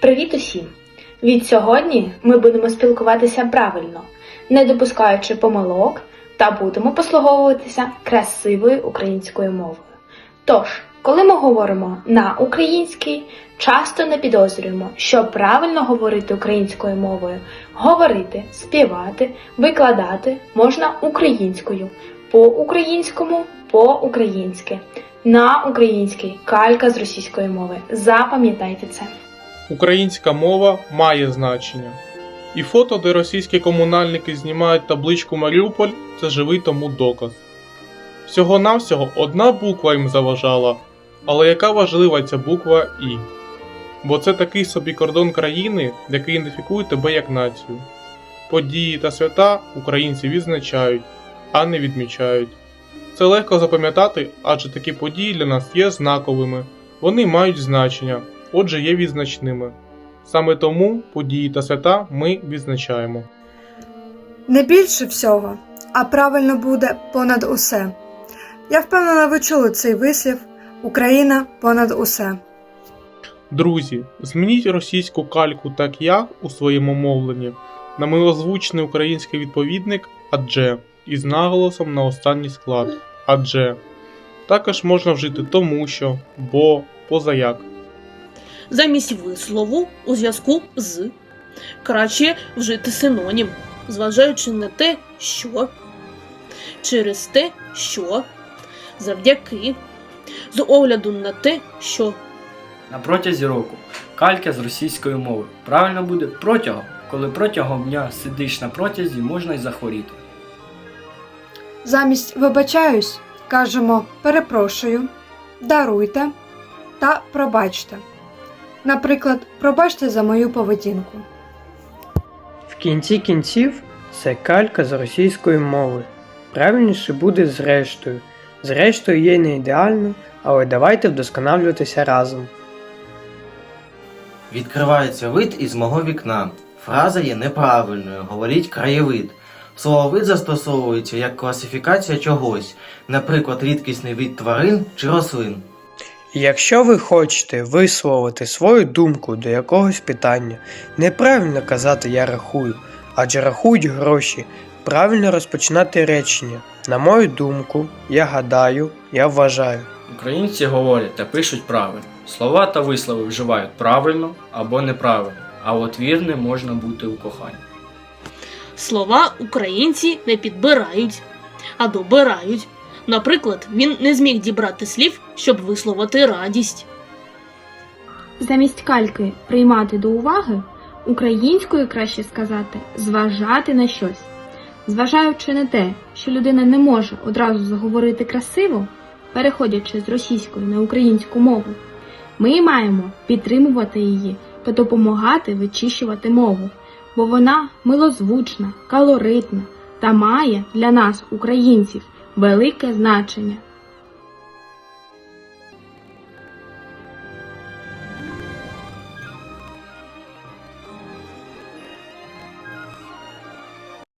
Привіт усім! Від сьогодні ми будемо спілкуватися правильно, не допускаючи помилок та будемо послуговуватися красивою українською мовою. Тож, коли ми говоримо на українській, часто не підозрюємо, що правильно говорити українською мовою, говорити, співати, викладати можна українською, по-українському, по-українськи, на українській, калька з російської мови. Запам'ятайте це. Українська мова має значення. І фото, де російські комунальники знімають табличку Маріуполь, це живий тому доказ. Всього-навсього одна буква їм заважала, але яка важлива ця буква І. Бо це такий собі кордон країни, який ідентифікує тебе як націю. Події та свята українці відзначають, а не відмічають. Це легко запам'ятати, адже такі події для нас є знаковими, вони мають значення, отже є відзначними. Саме тому події та свята ми відзначаємо. Не більше всього, а правильно буде понад усе. Я впевнена, ви чули цей вислів Україна понад усе. Друзі, змініть російську кальку так як у своєму мовленні на милозвучний український відповідник адже із наголосом на останній склад адже. Також можна вжити тому що, бо, позаяк. Замість вислову у зв'язку з краще вжити синонім, зважаючи на те, що, через те, що, завдяки, з огляду на те, що. На протязі року. Калька з російської мови. Правильно буде протягом, коли протягом дня сидиш на протязі, можна й захворіти. Замість вибачаюсь, кажемо перепрошую, даруйте та пробачте. Наприклад, пробачте за мою поведінку. В кінці кінців це калька з російської мови. Правильніше буде зрештою. Зрештою є не ідеально, але давайте вдосконалюватися разом. Відкривається вид із мого вікна. Фраза є неправильною, говоріть краєвид. Слово вид застосовується як класифікація чогось, наприклад, рідкісний вид тварин чи рослин. Якщо ви хочете висловити свою думку до якогось питання, неправильно казати я рахую, адже рахують гроші. Правильно розпочинати речення. На мою думку, я гадаю, я вважаю. Українці говорять та пишуть правильно. Слова та вислови вживають правильно або неправильно, а от вірним можна бути у коханні. Слова українці не підбирають, а добирають. Наприклад, він не зміг дібрати слів, щоб висловити радість. Замість кальки приймати до уваги, українською краще сказати зважати на щось. Зважаючи на те, що людина не може одразу заговорити красиво, переходячи з російської на українську мову, ми маємо підтримувати її та допомагати вичищувати мову, бо вона милозвучна, калоритна та має для нас, українців, велике значення.